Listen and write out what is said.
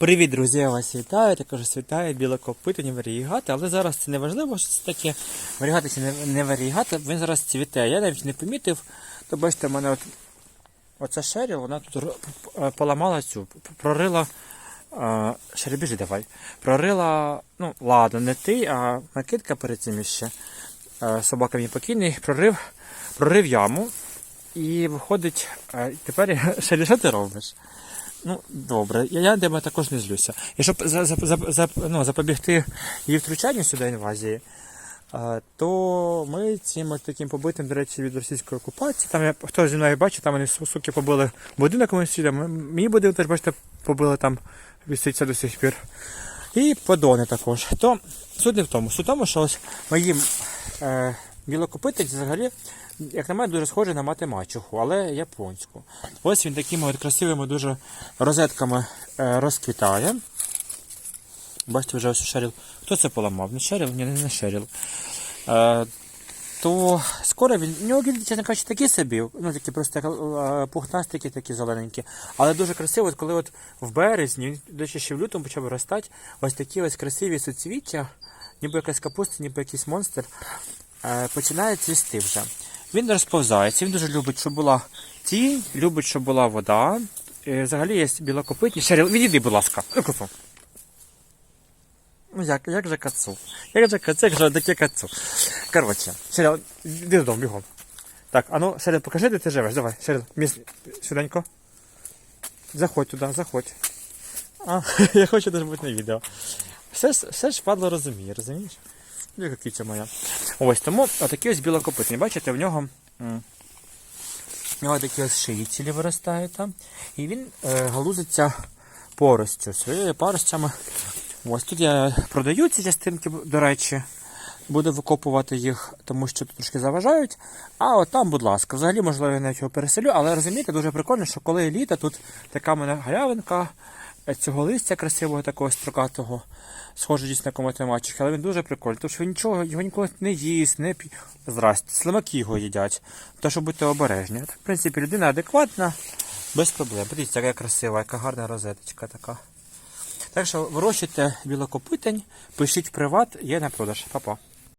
Привіт, друзі! Я вас вітаю. Також вітаю білокопитані варігати, але зараз це не важливо, що це таке. Варігати це не, варігати, він зараз цвіте. Я навіть не помітив. То бачите, в мене от, оця шеріл, вона тут поламала цю, прорила. Шері, біжи давай. Прорила, ну, ладно, не ти, а накидка перед цим іще. Е, Собака мій покійний, прорив, прорив яму. І виходить, е, тепер Шері, що ти робиш? Ну, добре, я, я тебе також не злюся. І щоб за, за, за, ну, запобігти її втручанню сюди інвазії, е, то ми цим таким побитим, до речі, від російської окупації, там я хто зі мною бачив, там вони суки побили будинок ми сюди, мій будинок теж, бачите, побили там, виситься до сих пір. І подони також. То суть не в тому. Суть в тому, що ось моїм е, білокопитець взагалі, як на мене, дуже схожий на мати мачуху, але японську. Ось він такими от красивими дуже розетками е, розквітає. Бачите, вже ось шеріл. Хто це поламав? Не шеріл? Ні, не шеріл. Е, то скоро він. У нього, чесно кажучи, такі собі, ну такі просто е, пухнастики, такі зелененькі. Але дуже красиво, от коли от в березні, речі, ще в лютому почав виростати, ось такі ось красиві суцвіття, ніби якась капуста, ніби якийсь монстр, е, починає цвісти вже. Він розповзається, він дуже любить, щоб була тінь, любить, щоб була вода. Е, Взагалі є білокопитні. Шеріл, відійди, будь ласка. Ну. Ну як, як же кацу? Як же кацу, як же таке кацу? Коротше, Шеріл, іди додому, бігом. Так, а ну, Шеріл, покажи, де ти живеш. Давай, Шеріл, міс... сюденько. Заходь туди, заходь. А, я хочу даже бути на відео. Все ж, все ж падло розуміє, розумієш? Ну, Яка киця моя. Ось тому отакі ось білокопитні. Бачите, в нього. нього такі ось шиї виростають там. І він е, галузиться поростю, своєю паростями. Ось тут я продаю ці частинки, до речі. Буду викопувати їх, тому що тут трошки заважають. А от там, будь ласка, взагалі, можливо, я навіть його переселю, але розумієте, дуже прикольно, що коли літо, тут така мене галявинка цього листя красивого, такого строкатого, схоже дійсно на комоти але він дуже прикольний, тому що він нічого, його ніколи не їсть, не п'є. Здрасте, слимаки його їдять. То що будьте обережні. Так, в принципі, людина адекватна, без проблем. Подивіться, яка красива, яка гарна розеточка така. Так що вирощуйте білокопитень, пишіть в приват, є на продаж. Па-па.